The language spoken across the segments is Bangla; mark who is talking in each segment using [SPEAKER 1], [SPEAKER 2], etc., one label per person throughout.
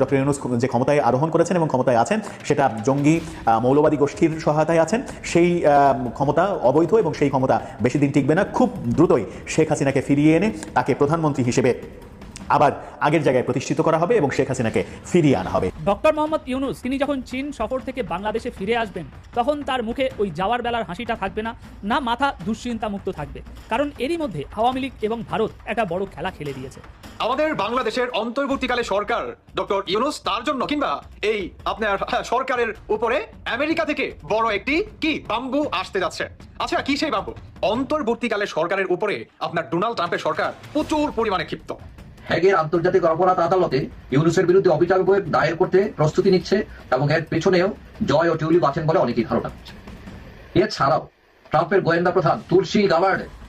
[SPEAKER 1] ডক্টর ইউনুস যে ক্ষমতায় আরোহণ করেছেন এবং ক্ষমতায় আছেন, সেটা জঙ্গি মৌলবাদী গোষ্ঠীর সহায়তায় আছেন, সেই ক্ষমতা অবৈধ এবং সেই ক্ষমতা বেশি দিন টিকবে না। খুব দ্রুতই শেখ হাসিনাকে ফিরিয়ে এনে তাকে প্রধানমন্ত্রী হিসেবে আবার আগের জায়গায় প্রতিষ্ঠিত করা হবে এবং শেখ হাসিনাকে ফিরিয়ে আনা হবে।
[SPEAKER 2] ডক্টর মোহাম্মদ ইউনুস, তিনি যখন চীন সফর থেকে বাংলাদেশে ফিরে আসবেন, তখন তার মুখে ওই যাওয়ার বেলার হাসিটা থাকবে না না মাথা দুশ্চিন্তা মুক্ত থাকবে। কারণ এরই মধ্যে আওয়ামী লীগ এবং ভারত একটা বড় খেলা খেলে দিয়েছে।
[SPEAKER 3] আমাদের বাংলাদেশের অন্তর্বর্তীকালে সরকার, ডক্টর ইউনুস, তার জন্য কিংবা এই আপনার সরকারের উপরে আমেরিকা থেকে বড় একটি কি, বাম্বু আসতে যাচ্ছে। আচ্ছা কি সেই বাম্বু? অন্তর্বর্তীকালে সরকারের উপরে আপনার ডোনাল্ড ট্রাম্পের সরকার প্রচুর পরিমাণে ক্ষিপ্ত।
[SPEAKER 4] হ্যাগের আন্তর্জাতিক অপরাধ আদালতে ইউনুসের বিরুদ্ধে অভিযোগ দায়ের করতে প্রস্তুতি নিচ্ছে এবং এর পেছনেও জয় ও টিউলিপ আছেন বলে অনেকেই ধারণা এছাড়াও, ট্রাম্পের গোয়েন্দা প্রধান তুলসী গাবার্ডের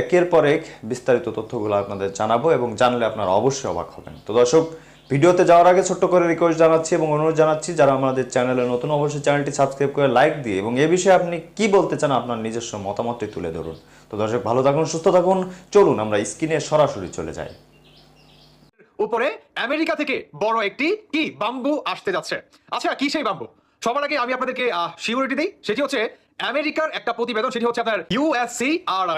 [SPEAKER 5] একের পর এক বিস্তারিত তথ্যগুলো আপনাদের জানাব এবং জানলে আপনারা অবশ্যই অবাক হবেন। তো দর্শক, ভিডিওতে যাওয়ার আগে ছোট্ট করে রিকোয়েস্ট জানাচ্ছি এবং অনুরোধ জানাচ্ছি, যারা আমাদের চ্যানেলে নতুন অবশ্যই চ্যানেলটি সাবস্ক্রাইব করে লাইক দিয়ে এবং এ বিষয়ে আপনি কি বলতে চান আপনার নিজস্ব মতামতটি তুলে ধরুন। তো দর্শক, ভালো থাকুন, সুস্থ থাকুন, চলুন আমরা স্ক্রিনে সরাসরি চলে যাই।
[SPEAKER 3] উপরে আমেরিকা থেকে বড় একটি কি বাম্বু আসতে যাচ্ছে। আচ্ছা কি সেই বাম্বু? সবার আগে আমি আপনাদেরকে সিউরিটি দিই। সেটি হচ্ছে আমেরিকার একটা প্রতিবেদন, সেটি হচ্ছে আপনার ইউএসসি আর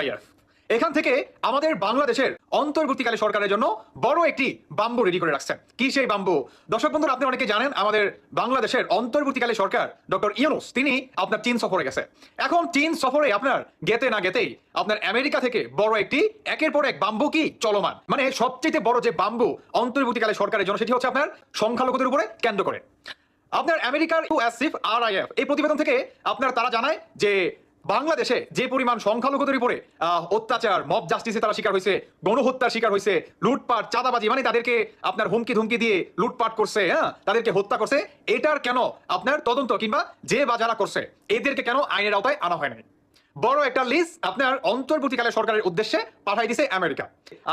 [SPEAKER 3] এখান থেকে আমাদের বাংলাদেশের অন্তর্বর্তীকালে সরকারের জন্য বড় একটি বাম্বু রেডি করে রাখছেন। কি সেই বাম্বু? দর্শক বন্ধুরা, আপনি অনেকে জানেন, আমাদের বাংলাদেশের অন্তর্বর্তীকালে সরকার ডক্টর ইউনুস, তিনি আপনার চীন সফরে গেছে। এখন চীন সফরে আপনার গেতে না গেতেই আপনার আমেরিকা থেকে বড় একটি, একের পর এক বাম্বু কি চলমান? মানে সবচেয়ে বড় যে বাম্বু অন্তর্বর্তীকালে সরকারের জন্য, সেটি হচ্ছে আপনার সংখ্যালঘুদের উপরে কেন্দ্র করে। আপনার আমেরিকার ইউএসসিফ আর আই এফ এই প্রতিবেদন থেকে আপনার তারা জানায় যে বাংলাদেশে যে পরিমাণ সংখ্যালঘুদের উপরে অত্যাচার, মব জাস্টিসে তারা শিকার হয়েছে, গণহত্যার শিকার হয়েছে, লুটপাট, চাঁদাবাজি মানে তাদেরকে আপনার হুমকি ধুমকি দিয়ে লুটপাট করছে হ্যাঁ? তাদেরকে হত্যা করছে, এটার কেন আপনার তদন্ত কিংবা যে বা যারা করছে, এদেরকে কেন আইনের আওতায় আনা হয় নাই? বড় একটা লিস্ট আপনার অন্তর্বর্তীকালে সরকারের উদ্দেশ্যে পাঠাই দিছে আমেরিকা।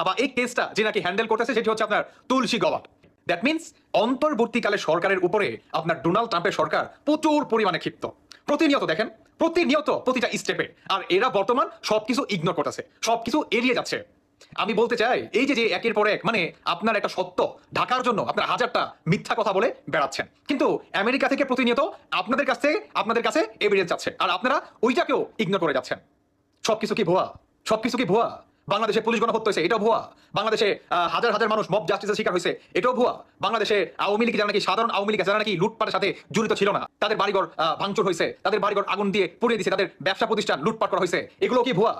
[SPEAKER 3] আবার এই কেসটা যে নাকি হ্যান্ডেল করতেছে, সেটি হচ্ছে আপনার তুলসী গবাট দ্যাট মিনস অন্তর্বর্তীকালে সরকারের উপরে আপনার ডোনাল্ড ট্রাম্পের সরকার প্রচুর পরিমাণে ক্ষিপ্ত। প্রতিনিয়ত দেখেন, প্রতিনিয়ত প্রতিটা স্টেপে আর এরা বর্তমান সবকিছু ইগনোর করতেছে, সবকিছু এড়িয়ে যাচ্ছে। আমি বলতে চাই, এই যে যে একের পর এক মানে আপনার একটা সত্য, ঢাকার জন্য আপনার হাজারটা মিথ্যা কথা বলে বেড়াচ্ছেন। কিন্তু আমেরিকা থেকে প্রতিনিয়ত আপনাদের কাছ থেকে, আপনাদের কাছে এভিডেন্স যাচ্ছে। আর আপনারা ওইটাকেও ইগনোর করে যাচ্ছেন। সবকিছু কি ভুয়া? সবকিছু কি ভুয়া? বাংলাদেশে পুলিশ গণহত্যা হয়েছে, এটাও ভুয়া। বাংলাদেশে হাজার হাজার মানুষ মব জাস্টিসের শিকার হয়েছে, এটাও ভুয়া। বাংলাদেশে আওয়ামী লীগ, যারা নাকি সাধারণ আওয়ামী লীগ যারা নাকি লুটপাটের সাথে জড়িত ছিল না, তাদের বাড়িঘর ভাঙচুর হয়েছে, তাদের বাড়িঘর আগুন দিয়ে পুড়িয়ে দিয়েছে, তাদের ব্যবসা প্রতিষ্ঠান লুটপাট করা হয়েছে, এগুলো কি ভুয়া?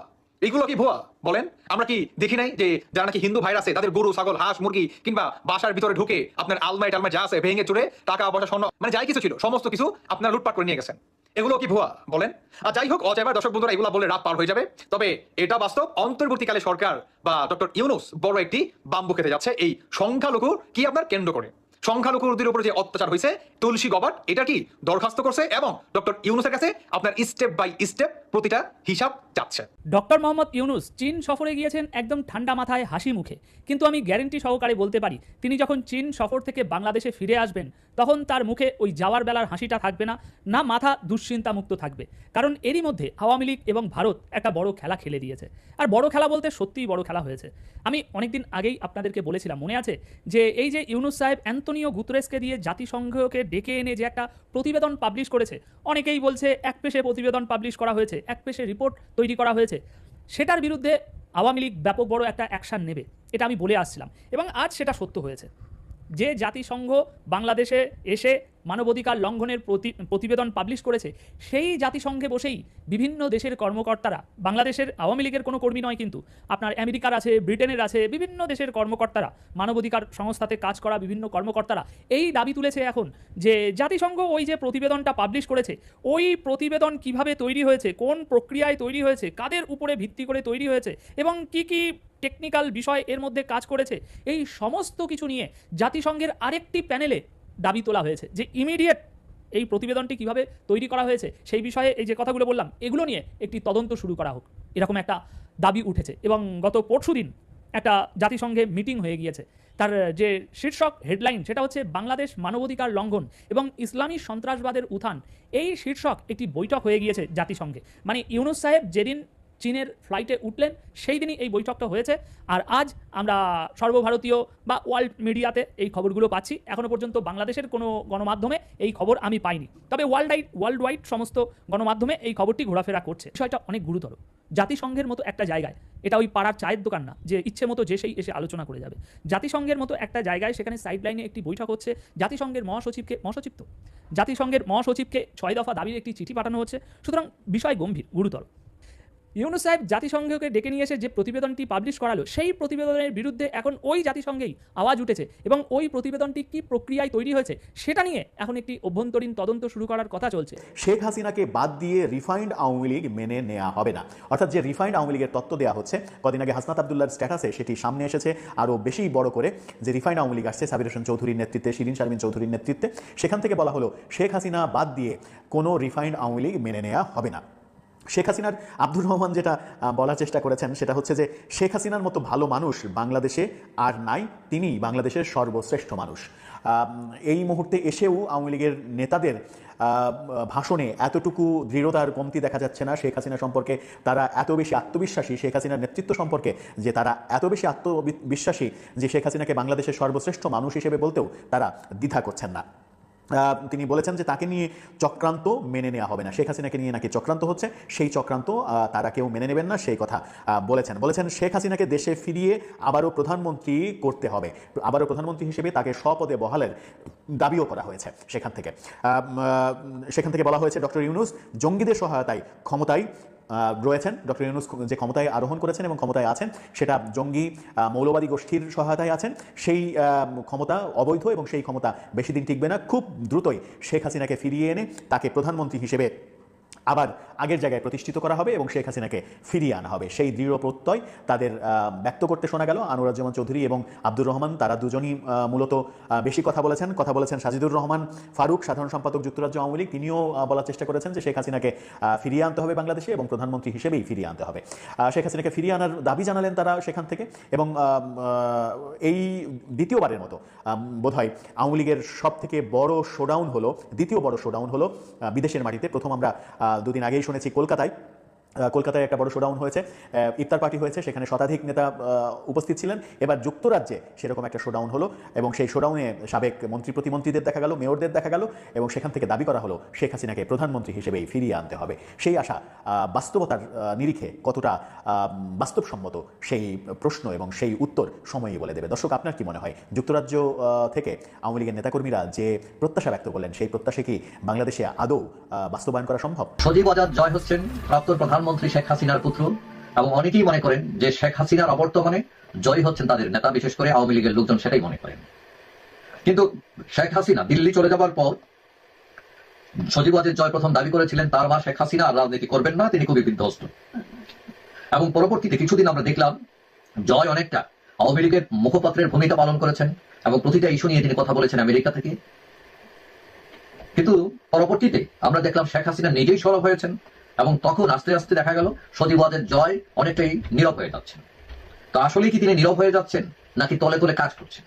[SPEAKER 3] এগুলো কি ভুয়া? বলেন, আমরা কি দেখি নাই যে যারা নাকি হিন্দু ভাইরাস আছে, তাদের গরু, ছাগল, হাঁস, মুরগি কিংবা বাসার ভিতরে ঢুকে আপনার আলমাই টালমাই যা আছে ভেঙে চুরে টাকা পয়সা স্বর্ণ মানে যাই কিছু ছিল, সমস্ত কিছু আপনার লুটপাট করে নিয়ে গেছেন। এগুলো কি ভুয়া? বলেন। আর যাই হোক অজয়বার দর্শক বন্ধুরা, এগুলো বলে রাত পার হয়ে যাবে। তবে এটা বাস্তব, অন্তর্বর্তীকালে সরকার বা ডক্টর ইউনুস বড় একটি বাম্বু খেতে যাচ্ছে এই সংখ্যালঘু কি আপনার কেন্দ্র করে? সংখ্যালঘুদের উপরে যে অত্যাচার হয়েছে, তুলসী গবাট এটা কি দরখাস্ত করছে এবং ডক্টর ইউনুসের কাছে আপনার স্টেপ বাই স্টেপ প্রতিটা হিসাব যাচ্ছে?
[SPEAKER 2] ডক্টর মোহাম্মদ ইউনুস চীন সফরে গিয়েছেন একদম ঠান্ডা মাথায়, হাসি মুখে। কিন্তু আমি গ্যারেন্টি সহকারে বলতে পারি, তিনি যখন চীন সফর থেকে বাংলাদেশে ফিরে আসবেন, তখন তার মুখে ওই যাওয়ার বেলার হাসিটা থাকবে না না মাথা দুশ্চিন্তা মুক্ত থাকবে। কারণ এরই মধ্যে আওয়ামী লীগ এবং ভারত একটা বড় খেলা খেলে দিয়েছে। আর বড় খেলা বলতে সত্যিই বড় খেলা হয়েছে। আমি অনেকদিন আগেই আপনাদেরকে বলেছিলাম, মনে আছে? যে এই যে ইউনুস সাহেব অ্যান্তনিও গুতরেসকে দিয়ে জাতিসংঘকে ডেকে এনে যে একটা প্রতিবেদন পাবলিশ করেছে, অনেকেই বলছে এক পেশে প্রতিবেদন পাবলিশ করা হয়েছে, এক পেশে রিপোর্ট তৈরি করা হয়েছে। সেটার বিরুদ্ধে আওয়ামী লীগ ব্যাপক বড় একটা অ্যাকশান নেবে, এটা আমি বলে আসছিলাম। এবং আজ সেটা সত্য হয়েছে। যে জাতিসংঘ বাংলাদেশে এসে মানবাধিকার লঙ্ঘনের প্রতি, প্রতিবেদন পাবলিশ করেছে, সেই জাতিসংঘে বসেই বিভিন্ন দেশের কর্মকর্তারা, বাংলাদেশের আওয়ামী লীগের কোনো কর্মী নয় কিন্তু, আপনার আমেরিকার আছে, ব্রিটেনের আছে, বিভিন্ন দেশের কর্মকর্তারা, মানবাধিকার সংস্থাতে কাজ করা বিভিন্ন কর্মকর্তারা, এই দাবি তুলেছে এখন যে জাতিসংঘ ওই যে প্রতিবেদনটা পাবলিশ করেছে, ওই প্রতিবেদন কীভাবে তৈরি হয়েছে, কোন প্রক্রিয়ায় তৈরি হয়েছে, কাদের উপরে ভিত্তি করে তৈরি হয়েছে এবং কি কি টেকনিক্যাল বিষয় এর মধ্যে কাজ করেছে, এই সমস্ত কিছু নিয়ে জাতিসংঘের আরেকটি প্যানেলে দাবি তোলা হয়েছে। যে ইমিডিয়েট এই প্রতিবেদনটি কীভাবে তৈরি করা হয়েছে, সেই বিষয়ে এই যে কথাগুলো বললাম, এগুলো নিয়ে একটি তদন্ত শুরু করা হোক। এরকম একটা দাবি উঠেছে এবং গত পরশুদিন একটা জাতিসংঘে মিটিং হয়ে গিয়েছে। তার যে শীর্ষক হেডলাইন সেটা হচ্ছে বাংলাদেশ মানবাধিকার লঙ্ঘন এবং ইসলামী সন্ত্রাসবাদের উত্থান। এই শীর্ষক একটি বৈঠক হয়ে গিয়েছে জাতিসংঘে। মানে ইউনুস সাহেব যেদিন চীনের ফ্লাইটে উঠলেন, সেই দিনই এই বৈঠকটা হয়েছে। আর আজ আমরা সর্বভারতীয় বা ওয়ার্ল্ড মিডিয়াতে এই খবরগুলো পাচ্ছি। এখনও পর্যন্ত বাংলাদেশের কোনো গণমাধ্যমে এই খবর আমি পাইনি। তবে ওয়ার্ল্ড ওয়ার্ল্ড ওয়াইড সমস্ত গণমাধ্যমে এই খবরটি ঘোরাফেরা করছে। বিষয়টা অনেক গুরুতর। জাতিসংঘের মতো একটা জায়গায়, এটা ওই পাড়ার চায়ের দোকান না, যে ইচ্ছে মতো যে সেই এসে আলোচনা করে যাবে। জাতিসংঘের মতো একটা জায়গায় সেখানে সাইড লাইনে একটি বৈঠক হচ্ছে। জাতিসংঘের মহাসচিবকে, মহাসচিব তো? জাতিসংঘের মহাসচিবকে ছয় দফা দাবির একটি চিঠি পাঠানো হচ্ছে। সুতরাং বিষয় গম্ভীর, গুরুতর। ইউনুস সাহেব জাতিসংঘকে ডেকে নিয়ে এসে যে প্রতিবেদনটি পাবলিশ করালো, সেই প্রতিবেদনের বিরুদ্ধে এখন ওই জাতিসংঘেই আওয়াজ উঠেছে এবং ওই প্রতিবেদনটি কি প্রক্রিয়ায় তৈরি হয়েছে সেটা নিয়ে এখন একটি অভ্যন্তরীণ তদন্ত শুরু করার কথা চলছে।
[SPEAKER 1] শেখ হাসিনাকে বাদ দিয়ে রিফাইন্ড আওয়ামী লীগ মেনে নেওয়া হবে না। অর্থাৎ যে রিফাইন্ড আওয়ামী লীগের তত্ত্ব দেওয়া হচ্ছে, কদিন আগে হাসনাত আবদুল্লার স্ট্যাটাসে সেটি সামনে এসেছে। আরও বেশি বড় করে যে রিফাইন্ড আওয়ামী লীগ আসছে সাবির হোসেন চৌধুরীর নেতৃত্বে, শিরিন শারমিন চৌধুরীর নেতৃত্বে, সেখান থেকে বলা হলো, শেখ হাসিনা বাদ দিয়ে কোনো রিফাইন্ড আওয়ামী লীগ মেনে নেওয়া হবে না। শেখ হাসিনার আব্দুর রহমান যেটা বলার চেষ্টা করেছেন, সেটা হচ্ছে যে শেখ হাসিনার মতো ভালো মানুষ বাংলাদেশে আর নাই, তিনি বাংলাদেশের সর্বশ্রেষ্ঠ মানুষ। এই মুহূর্তে এসেও আওয়ামী লীগের নেতাদের ভাষণে এতটুকু দৃঢ়তার কমতি দেখা যাচ্ছে না শেখ হাসিনা সম্পর্কে, তারা এত বেশি আত্মবিশ্বাসী শেখ হাসিনার নেতৃত্ব সম্পর্কে, যে তারা এত বেশি আত্মবিশ্বাসী যে শেখ হাসিনাকে বাংলাদেশের সর্বশ্রেষ্ঠ মানুষ হিসেবে বলতেও তারা দ্বিধা করছেন না। তিনি বলেছেন যে তাকে নিয়ে চক্রান্ত মেনে নেওয়া হবে না। শেখ হাসিনাকে নিয়ে নাকি চক্রান্ত হচ্ছে, সেই চক্রান্ত তারা কেউ মেনে নেবেন না, সেই কথা বলেছেন। বলেছেন শেখ হাসিনাকে দেশে ফিরিয়ে আবারও প্রধানমন্ত্রী করতে হবে। আবারও প্রধানমন্ত্রী হিসেবে তাকে স্বপদে বহালের দাবিও করা হয়েছে সেখান থেকে। সেখান থেকে বলা হয়েছে, ডক্টর ইউনুস, জঙ্গিদের সহায়তায় ক্ষমতায় রয়েছেন। ডক্টর ইউনুস যে ক্ষমতায় আরোহণ করেছেন এবং ক্ষমতায় আছেন, সেটা জঙ্গি মৌলবাদী গোষ্ঠীর সহায়তায় আছেন। সেই ক্ষমতা অবৈধ এবং সেই ক্ষমতা বেশি দিন টিকবে না। খুব দ্রুতই শেখ হাসিনাকে ফিরিয়ে এনে তাকে প্রধানমন্ত্রী হিসেবে আবার আগের জায়গায় প্রতিষ্ঠিত করা হবে এবং শেখ হাসিনাকে ফিরিয়ে আনা হবে। সেই দৃঢ় প্রত্যয় তাদের ব্যক্ত করতে শোনা গেল। আনুরাজ্জামান চৌধুরী এবং আব্দুর রহমান, তারা দুজনই মূলত বেশি কথা বলেছেন। কথা বলেছেন সাজিদুর রহমান, ফারুক, সাধারণ সম্পাদক, যুক্তরাজ্য আওয়ামী লীগ। তিনিও বলার চেষ্টা করেছেন যে শেখ হাসিনাকে ফিরিয়ে আনতে হবে বাংলাদেশে এবং প্রধানমন্ত্রী হিসেবেই ফিরিয়ে আনতে হবে। শেখ হাসিনাকে ফিরিয়ে আনার দাবি জানালেন তারা সেখান থেকে এবং এই দ্বিতীয়বারের মতো বোধ হয় আওয়ামী লীগের সব থেকে বড় শোডাউন হলো, দ্বিতীয় বড় শোডাউন হলো বিদেশের মাটিতে। প্রথম আমরা দুদিন আগেই শুনেছি কলকাতায়। কলকাতায় একটা বড় শোডাউন হয়েছে। ইফতার পার্টি হয়েছে, সেখানে শতাধিক নেতা উপস্থিত ছিলেন। এবার যুক্তরাজ্যে সেরকম একটা শোডাউন হলো এবং সেই শোডাউনে সাবেক মন্ত্রী, প্রতিমন্ত্রীদের দেখা গেল, মেয়রদের দেখা গেল এবং সেখান থেকে দাবি করা হলো, শেখ হাসিনাকে প্রধানমন্ত্রী হিসেবেই ফিরিয়ে আনতে হবে। সেই আশা বাস্তবতার নিরিখে কতটা বাস্তবসম্মত সেই প্রশ্ন এবং সেই উত্তর সময়ই বলে দেবে। দর্শক, আপনার কি মনে হয়? যুক্তরাজ্য থেকে আওয়ামী লীগের নেতাকর্মীরা যে প্রত্যাশা ব্যক্ত করলেন, সেই প্রত্যাশা কি বাংলাদেশে আদৌ বাস্তবায়ন করা সম্ভব?
[SPEAKER 4] সজীব আজাদ, জয় হচ্ছেন প্রাক্তন প্রধানমন্ত্রী শেখ হাসিনার পুত্র এবং অনেকেই মনে করেন যে শেখ হাসিনার অবর্তমানে জয় হচ্ছেন তাদের নেতা, বিশেষ করে আওয়ামী লীগের লোকজন সেটাই মনে করেন। কিন্তু শেখ হাসিনা দিল্লি চলে যাবার পর সজীব আজাদ জয় প্রথম দাবি করেছিলেন, তার মা শেখ হাসিনা আর রাজনীতি করবেন না, তিনি খুবই বিধ্বস্ত। এবং পরবর্তীতে কিছুদিন আমরা দেখলাম, জয় অনেকটা আওয়ামী লীগের মুখপাত্রের ভূমিকা পালন করেছেন এবং প্রতিটা ইস্যু নিয়ে তিনি কথা বলেছেন আমেরিকা থেকে। কিন্তু পরবর্তীতে আমরা দেখলাম শেখ হাসিনা নিজেই সরব হয়েছেন এবং তখন আস্তে আস্তে দেখা গেল সজীবাদের জয় অনেকটাই নীরব হয়ে যাচ্ছে। তো আসলে কি তিনি নীরব হয়ে যাচ্ছেন, নাকি তলে তলে কাজ করছেন?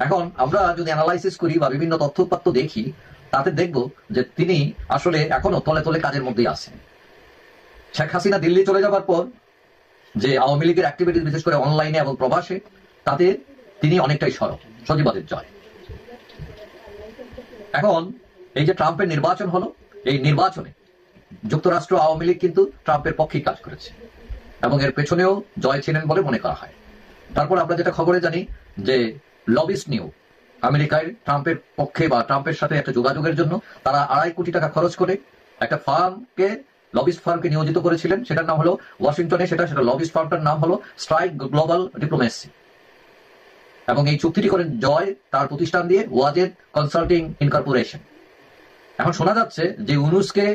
[SPEAKER 4] এখন আমরা যদি অ্যানালাইসিস করি বা বিভিন্ন তথ্যপাত্র দেখি, তাতে দেখব যে তিনি আসলে এখনও তলে তলে কাজের মধ্যেই আছেন। শেখ হাসিনা দিল্লি চলে যাবার পর যে আওয়ামী লীগের অ্যাক্টিভিটিস বিশেষ করে অনলাইনে এবং প্রবাসে, তাতে তিনি অনেকটাই সরব, সজীবাদের জয়। এখন এই যে ট্রাম্পের নির্বাচন হলো, এই নির্বাচনে যুক্তরাষ্ট্র আওয়ামী লীগ কিন্তু ট্রাম্পের পক্ষেই কাজ করেছে এবং এর পেছনেও জয় ছিলেন বলে মনে করা হয়। তারপর আমরা যেটা খবরে জানি যে লবিস নিউ, আমেরিকায় ট্রাম্পের পক্ষে বা ট্রাম্পের সাথে একটা যোগাযোগের জন্য তারা আড়াই কোটি টাকা খরচ করে একটা ফার্মকে, লবিস ফার্মকে নিয়োজিত করেছিলেন। সেটার নাম হলো ওয়াশিংটনে, সেটা সেটা লবিস ফার্মটার নাম হলো স্ট্রাইক গ্লোবাল ডিপ্লোমেসি। এবং এই চুক্তিটি করেন জয় তার প্রতিষ্ঠান দিয়ে ওয়াজেদ কনসাল্টিং ইনকর্পোরেশন। এখন শোনা যাচ্ছে যে ইউনুসকে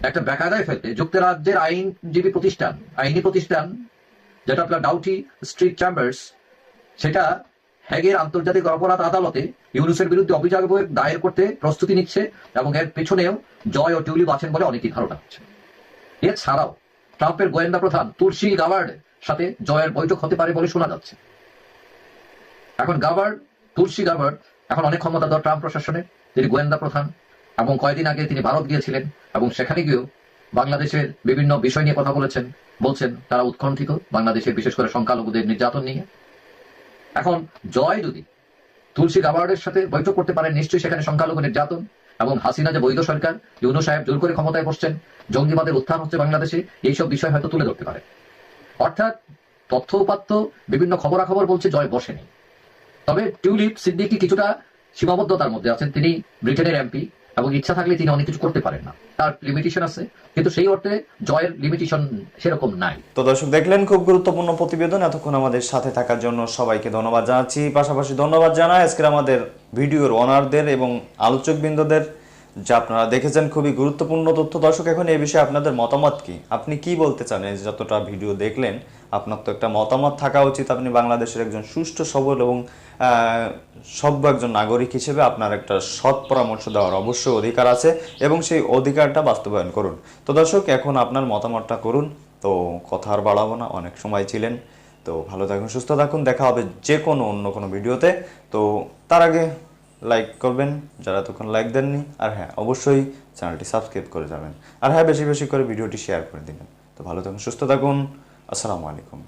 [SPEAKER 4] একটা বেকায়দায় ফেলতে যুক্তরাজ্যের আইনজীবী প্রতিষ্ঠান, আইনি প্রতিষ্ঠান, যেটা আপনার ডাউটি স্ট্রিট চ্যাম্বার্স সেটা হ্যাগের আন্তর্জাতিক অপরাধ আদালতে ইউনুসের বিরুদ্ধে অভিযোগ দায়ের করতে প্রস্তুতি নিচ্ছে এবং এর পেছনেও জয় ও টিউলিপ আছেন বলে অনেকেই ধারণা করছে। এছাড়াও ট্রাম্পের গোয়েন্দা প্রধান তুলসী গাবার্ড সাথে জয়ের বৈঠক হতে পারে বলে শোনা যাচ্ছে। এখন গাবার্ড তুলসী গাবার্ড এখন অনেক ক্ষমতাধর ট্রাম্প প্রশাসনে, তিনি গোয়েন্দা প্রধান। এবং কয়েকদিন আগে তিনি ভারত গিয়েছিলেন এবং সেখানে গিয়েও বাংলাদেশের বিভিন্ন বিষয় নিয়ে কথা বলেছেন। বলছেন, তারা উৎকণ্ঠিত বাংলাদেশের বিশেষ করে সংখ্যালঘুদের নির্যাতন নিয়ে। এখন জয় যদি তুলসী গাবার্ডের সাথে বৈঠক করতে পারেন, নিশ্চয়ই সেখানে সংখ্যালঘু নির্যাতন এবং হাসিনা যে বৈধ সরকার ইউনু সাহেব জোর করে ক্ষমতায় বসছেন, জঙ্গিবাদের উত্থান হচ্ছে বাংলাদেশে, এইসব বিষয় হয়তো তুলে ধরতে পারে। অর্থাৎ তথ্য উপাত্ত বিভিন্ন খবরাখবর বলছে জয় বসেনি। তবে টিউলিপ, সিদ্দিকি কিছুটা সীমাবদ্ধতার মধ্যে আছেন। তিনি ব্রিটেনের এমপি। এবং ইচ্ছা থাকলে তিনি অনেক কিছু করতে পারেন না। তার লিমিটেশন আছে, কিন্তু সেই অর্থে জয়ের লিমিটেশন সেরকম নাই।
[SPEAKER 5] তো দর্শক, দেখলেন খুব গুরুত্বপূর্ণ প্রতিবেদন। এতক্ষণ আমাদের সাথে থাকার জন্য সবাইকে ধন্যবাদ জানাচ্ছি। পাশাপাশি ধন্যবাদ জানাই আজকের আমাদের ভিডিওর অনারদের এবং আলোচকবৃন্দদের। যা আপনারা দেখেছেন, খুবই গুরুত্বপূর্ণ তথ্য। দর্শক, এখন এই বিষয়ে আপনাদের মতামত কি? আপনি কি বলতে চান? এই যতটা ভিডিও দেখলেন, আপনার তো একটা মতামত থাকা উচিত। আপনি বাংলাদেশের একজন সুষ্ঠু, সবল এবং সভ্য একজন নাগরিক হিসেবে আপনার একটা সৎ পরামর্শ দেওয়ার অবশ্যই অধিকার আছে এবং সেই অধিকারটা বাস্তবায়ন করুন। তো দর্শক, এখন আপনার মতামতটা করুন। তো কথা আর বাড়াবো না, অনেক সময় ছিলেন। তো ভালো থাকুন, সুস্থ থাকুন। দেখা হবে যে কোনো অন্য কোনো ভিডিওতে। তো তার আগে লাইক করবেন, যারা তখন লাইক দেননি, আর হ্যাঁ অবশ্যই চ্যানেলটি সাবস্ক্রাইব করে যাবেন। আর হ্যাঁ বেশি বেশি করে ভিডিওটি শেয়ার করে দিবেন। তো ভালো থাকুন, সুস্থ থাকুন। আসসালামু আলাইকুম।